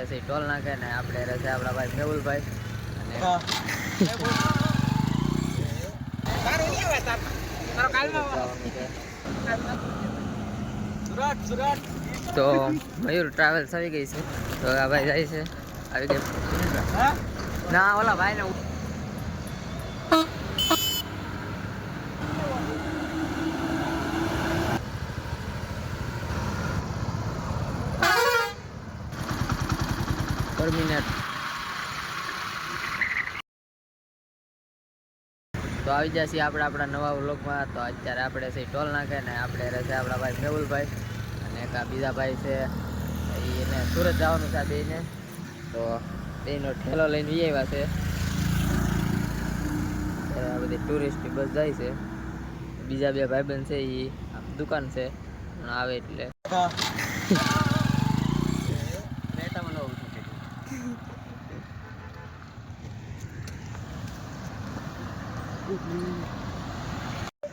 પછી ટોલ નાખે ને આપણે રહેશે આપણા ભાઈ મેહુલભાઈ. તો મયુર ટ્રાવેલ્સ આવી ગઈ છે. તો આ ભાઈ જાય છે. આવી ગઈ. ના ઓલા ભાઈ ટર્મિનેટ તો આવી જશે આપણે આપણા નવા વ્લોગમાં. તો અત્યારે આપણે છે ટોલ નાખે ને આપણે રહેશે આપણા ભાઈ મેહુલભાઈ અને એક બીજા ભાઈ છે. એને સુરત જવાનું છે બેને. તો બેનો ઠેલો લઈને વી આવ્યા છે. આ બધી ટુરિસ્ટની બસ જાય છે. બીજા બે ભાઈબંધ છે એ દુકાન છે. આવે એટલે.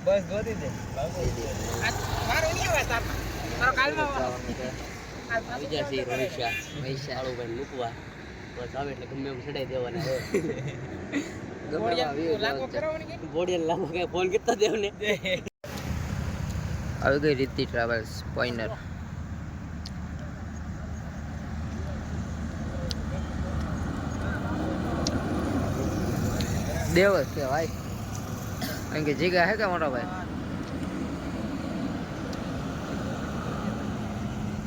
બસ ગોતી દે જવાનું છે વિજયસિંહ રોહિશા મહિષા ભાઈ મૂકવા બસ આવે એટલે ગમે એમ ચડાઈ દેવાના ગમે એમાં view જોવાનું છે. બોડિયા લાવો કઈ ફોન કરતા દેવ ને આવી ગઈ રીતિ ટ્રાવેલ્સ પોઈનર દેવ ભાઈ કારણ કે જીગા હે કે મોટો ભાઈ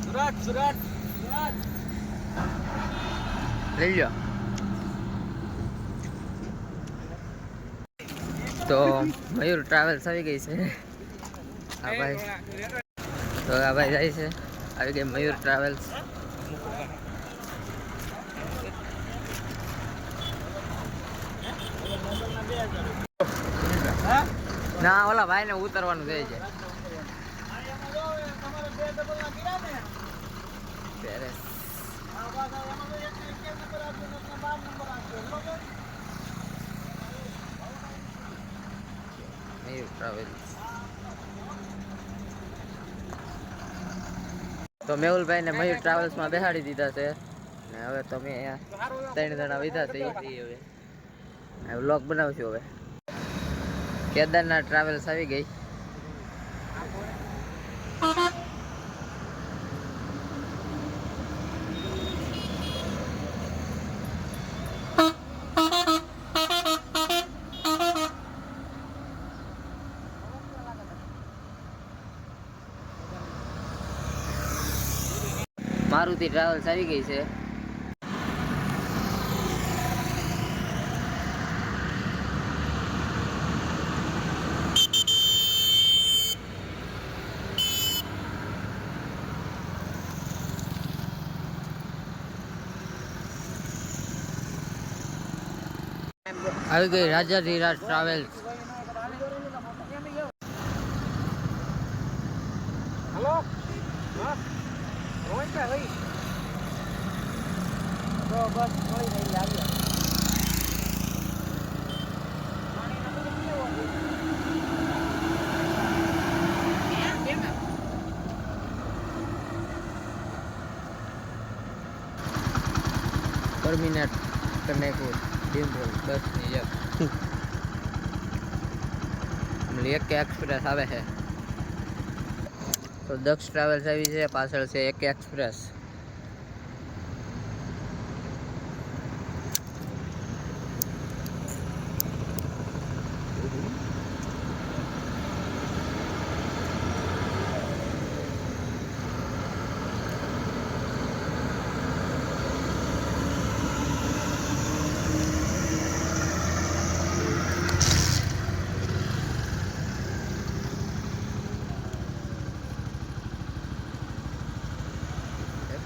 સુરત સુરત લઈ લો તો મયુર ટ્રાવેલ્સ આવી ગઈ છે હા ભાઈ તો આ ભાઈ જાય છે આવી ગઈ મયુર ટ્રાવેલ્સ ના ઓલા ભાઈ ને ઉતરવાનું થઈ ટ્રાવેલ્સ તો મેહુલભાઈ ને મયુર ટ્રાવેલ્સમાં બેસાડી દીધા છે. ને હવે તમે ત્રણ જણા વિધા થઈ હવે. વ્લોગ બનાવશું હવે. કેદારનાથ ટ્રાવેલ્સ આવી ગઈ. મારુતિ ટ્રાવેલ્સ આવી ગઈ છે. આવી ગઈ રાજા ધીરાજ ટ્રાવેલ્સ હલો હા રોહિતભાઈ ભાઈ તો બસ મળી ગઈ આવ્યા ટર્મિનેટ કનેકુર ડિમ્પલ બસની જેમ ઓલી એક એક્સપ્રેસ આવે છે. તો દક્ષ ટ્રાવેલ્સ આવી છે, પાછળ છે એક એક્સપ્રેસ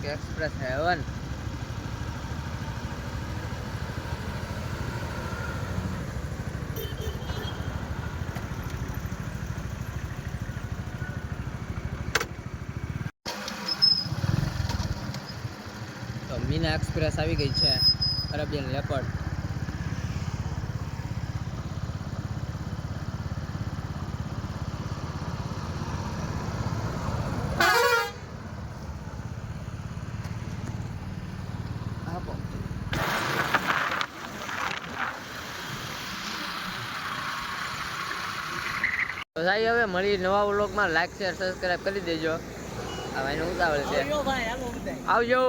એક એક્સપ્રેસ હેવન તો મીના એક્સપ્રેસ આવી ગઈ છે અરેબિયન લેપર્ડ તો સાહેબ હવે મળી નવા વ્લોગમાં. લાઈક શેર સબસ્ક્રાઈબ કરી દેજો. હવે એનું ઉતાવળ છે. આવજો.